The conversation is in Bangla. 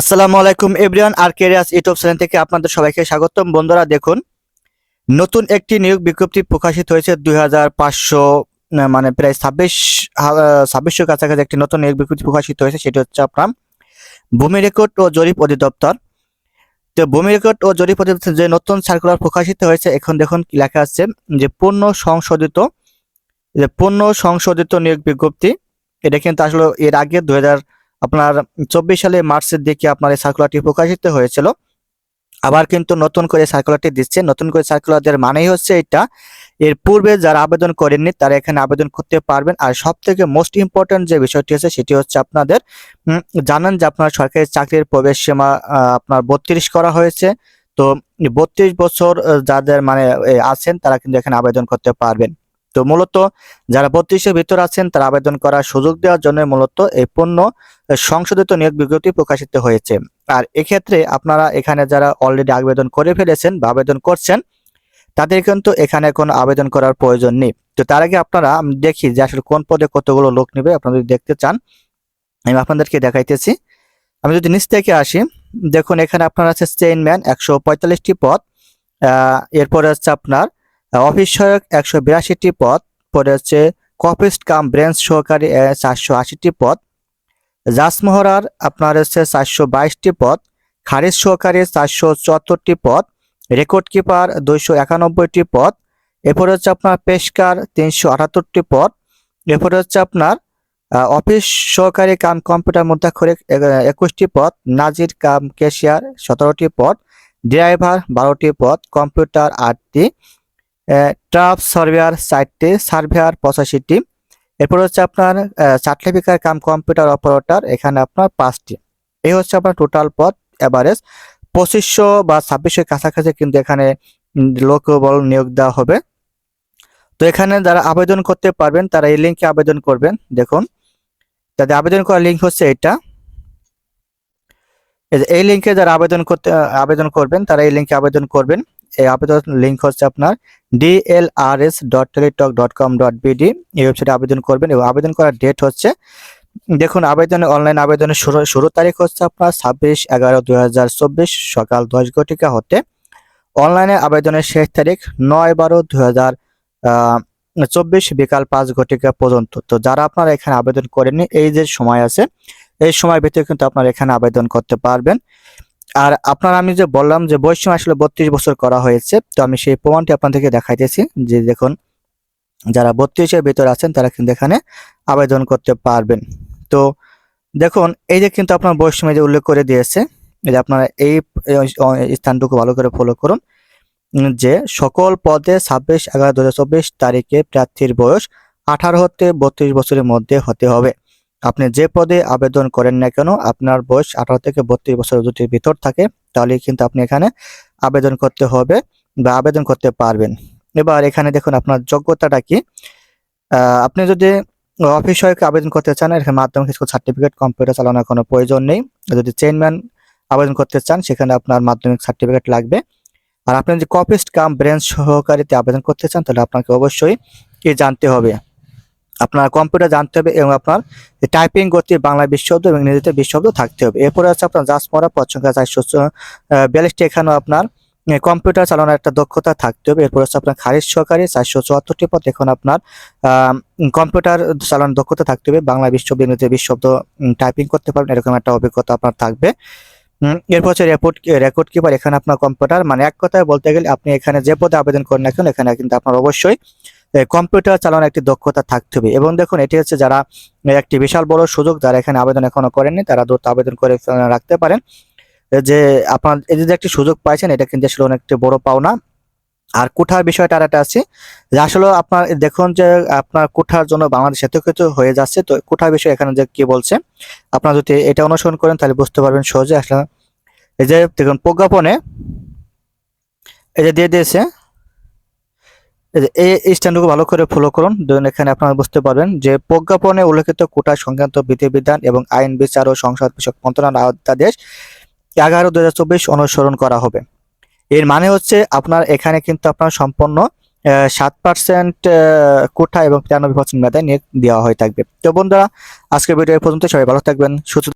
আসসালামু আলাইকুম এভরিওয়ান, আর কেরিয়াস ইউটিউব চ্যানেল থেকে আপনাদের সবাইকে স্বাগতম। বন্ধুরা, দেখুন, নতুন একটি নিয়োগ বিজ্ঞপ্তি প্রকাশিত হয়েছে দুই হাজার পাঁচশো মানে প্রায় ছাব্বিশ ছাব্বিশশো কাছাকাছি একটি নতুন নিয়োগ বিজ্ঞপ্তি প্রকাশিত হয়েছে, সেটি হচ্ছে আপনার ভূমি রেকর্ড ও জরিপ অধিদপ্তর। তো ভূমি রেকর্ড ও জরিপ অধিদপ্তর যে নতুন সার্কুলার প্রকাশিত হয়েছে, এখন দেখুন লেখা আছে, যে পূর্ণ সংশোধিত, যে পূর্ণ সংশোধিত নিয়োগ বিজ্ঞপ্তি, এটা কিন্তু আসলে এর আগে দুই হাজার আপনার চব্বিশ সালে মার্চের দিকে আপনার এই সার্কুলারটি প্রকাশিত হয়েছিল। আবার কিন্তু নতুন করে সার্কুলারটি দিচ্ছে। নতুন করে সার্কুলার দেওয়ার মানেই হচ্ছে এটা, এর পূর্বে যারা আবেদন করেননি, তারা এখানে আবেদন করতে পারবেন। আর সব থেকে মোস্ট ইম্পর্টেন্ট যে বিষয়টি আছে, সেটি হচ্ছে আপনাদের জানেন যে আপনার সরকারি চাকরির প্রবেশ সীমা আপনার বত্রিশ করা হয়েছে। তো বত্রিশ বছর যাদের মানে আছেন, তারা কিন্তু এখানে আবেদন করতে পারবেন। তো মূলত যারা বত্রিশের ভিতর আছেন, তারা আবেদন করার সুযোগ দেওয়ার জন্য মূলত এই পণ্য সংশোধিত নিয়োগ বিজ্ঞপ্তি প্রকাশিত হয়েছে। আর এক্ষেত্রে আপনারা এখানে যারা অলরেডি আবেদন করে ফেলেছেন বা আবেদন করছেন, তাদের কিন্তু এখানে কোনো আবেদন করার প্রয়োজন নেই। তো তার আগে আপনারা দেখি যে আসলে কোন পদে কতগুলো লোক নেবে, আপনারা যদি দেখতে চান, আমি আপনাদেরকে দেখাইতেছি। আমি যদি নিচ থেকে আসি, দেখুন এখানে আপনার আছে চেইনম্যান একশো পঁয়তাল্লিশটি পদ এরপরে হচ্ছে আপনার অফিস সহায়ক একশো বিরাশিটি পদ, পরে হচ্ছে কপিস্ট কাম ব্রেঞ্চ সহকারী চারশো আশিটি পদ জাসমোহরার আপনার হচ্ছে চারশো বাইশটি পদ, খারিজ সহকারী চারশো চুয়াত্তরটি পদ, রেকর্ড কিপার দুইশো একানব্বইটি পদ, এরপরে হচ্ছে আপনার পেশকার তিনশো আটাত্তরটি পদ, এরপরে হচ্ছে আপনার অফিস সহকারী কাম কম্পিউটার মধ্যাক্ষরিক এ- একুশটি পদ, নাজির কাম ক্যাশিয়ার সতেরোটি পদ, ড্রাইভার বারোটি পদ, কম্পিউটার আটটি ট্রাফ সার্ভেয়ার চারটি, সার্ভেয়ার পঁচাশিটি এরপর হচ্ছে আপনার সার্টিফিকার কাম কম্পিউটার অপারেটর, এখানে আপনার পাঁচটি। এই হচ্ছে আপনার টোটাল পদ এভারেজ পঁচিশশো বা ছাব্বিশের কাছাকাছি কিন্তু এখানে লোকবল নিয়োগ দেওয়া হবে। তো এখানে যারা আবেদন করতে পারবেন, তারা এই লিঙ্কে আবেদন করবেন। দেখুন তাদের আবেদন করার লিঙ্ক হচ্ছে এটা। এই লিঙ্কে যারা আবেদন করতে আবেদন করবেন, তারা এই লিঙ্কে আবেদন করবেন। এই আবেদন লিঙ্ক হচ্ছে আপনার DLRS dot Teletalk dot com dot BD এই ওয়েবসাইটে আবেদন করবেন এবং আবেদন করার ডেট হচ্ছে, দেখুন, আবেদনে অনলাইন আবেদনের শুরু শুরু তারিখ হচ্ছে আপনার ছাব্বিশ এগারো দুই সকাল দশ ঘটিকা হতে। অনলাইনে আবেদনের শেষ তারিখ নয় বারো দুই চব্বিশ বিকাল পাঁচ ঘটিকা পর্যন্ত। তো যারা আপনারা এখানে আবেদন করেননি, এই যে সময় আছে, এই সময় ভিতরে কিন্তু আপনারা এখানে আবেদন করতে পারবেন। আর আপনার আমি যে বললাম যে বয়স সীমা আসলে বত্রিশ বছর করা হয়েছে, তো আমি সেই প্রমাণটি আপনাদেরকে দেখাইতেছি যে দেখুন, যারা বত্রিশের ভিতর আছেন তারা কিন্তু এখানে আবেদন করতে পারবেন। তো দেখুন, এই যে কিন্তু আপনার বয়স সীমা যে উল্লেখ করে দিয়েছে যে আপনারা এই স্থানটুকু ভালো করে ফলো করুন, যে সকল পদে ছাব্বিশ এগারো দু তারিখে প্রার্থীর বয়স আঠারো হতে বত্রিশ বছরের মধ্যে হতে হবে। আপনি যে পদে আবেদন করেন না কেন, আপনার বয়স আঠারো থেকে বত্রিশ বছর যদি ভিতর থাকে, তাহলে কিন্তু আপনি এখানে আবেদন করতে হবে বা আবেদন করতে পারবেন। এবার এখানে দেখুন আপনার যোগ্যতাটা কি। আপনি যদি অফিস সহায়ক আবেদন করতে চান এখানে মাধ্যমিক স্কুল সার্টিফিকেট কম্পিউটার চালানোর কোনো প্রয়োজন নেই। যদি চেইনম্যান আবেদন করতে চান, সেখানে আপনার মাধ্যমিক সার্টিফিকেট লাগবে। আর আপনি যদি কপিস্ট কাম ব্রেঞ্চ সহকারীতে আবেদন করতে চান, তাহলে আপনাকে অবশ্যই কি জানতে হবে। আপনার কম্পিউটার জানতে হবে এবং আপনার টাইপিং গতি বাংলা বিশ্বব্দ এবং ইংরেজিতে বিশ্বব্দ থাকতে হবে। এরপরে আছে আপনার জাসমরা পদ সংখ্যা চারশো এখানেও আপনার কম্পিউটার চালানোর একটা দক্ষতা থাকতে হবে। এরপর হচ্ছে আপনার খারিজ সহকারী চারশো চুয়াত্তরটি পদ, এখন আপনার কম্পিউটার চালানোর দক্ষতা থাকতে হবে। বাংলা বিশ্বব্দ ইংরেজি বিশ্বব্দ টাইপিং করতে পারবেন, এরকম একটা অভিজ্ঞতা আপনার থাকবে। এরপর হচ্ছে রেপোর্ট রেকর্ড কিপার এখানে আপনার কম্পিউটার মানে এক কথায় বলতে গেলে আপনি এখানে যে পদে আবেদন করেন না কেন, এখানে কিন্তু আপনার অবশ্যই কম্পিউটার চালানোর একটি দক্ষতা থাকতে হবে। এবং দেখুন, এটি হচ্ছে যারা একটি বিশাল বড় সুযোগ যারা এখানে আবেদন এখনও করেননি, তারা দ্রুত আবেদন করে রাখতে পারেন। যে আপনার এই যে একটি সুযোগ পাইছেন, এটা কিন্তু আসলে অনেকটি বড় পাওনা। আর কোঠার বিষয়টা আর একটা আছে, যে আসলে আপনার, দেখুন যে আপনার কোঠার জন্য বাংলাদেশ এত কিছু হয়ে যাচ্ছে, তো কোঠার বিষয় এখানে যে কি বলছে, আপনারা যদি এটা অনুসরণ করেন, তাহলে বুঝতে পারবেন সহজে আসলে। এই যে দেখুন, প্রজ্ঞাপনে, এই যে দিয়ে দিয়েছে এই স্ট্যান্ডটুকু ভালো করে ফলো করুন ধরুন এখানে আপনারা বুঝতে পারবেন যে প্রজ্ঞাপনে উল্লেখিত কোটা সংক্রান্ত বিধিবিধান এবং আইন বিচার ও সংসদ বিষয়ক মন্ত্রণালয় আদেশ এগারো দু অনুসরণ করা হবে। এর মানে হচ্ছে আপনার এখানে কিন্তু আপনার সম্পূর্ণ সাত পার্সেন্ট কোটা এবং তিরানব্বই পার্সেন্ট মেধায় নিয়োগ দেওয়া হয়ে থাকবে। তো বন্ধুরা, আজকের ভিডিও পর্যন্ত সবাই ভালো থাকবেন, সুস্থ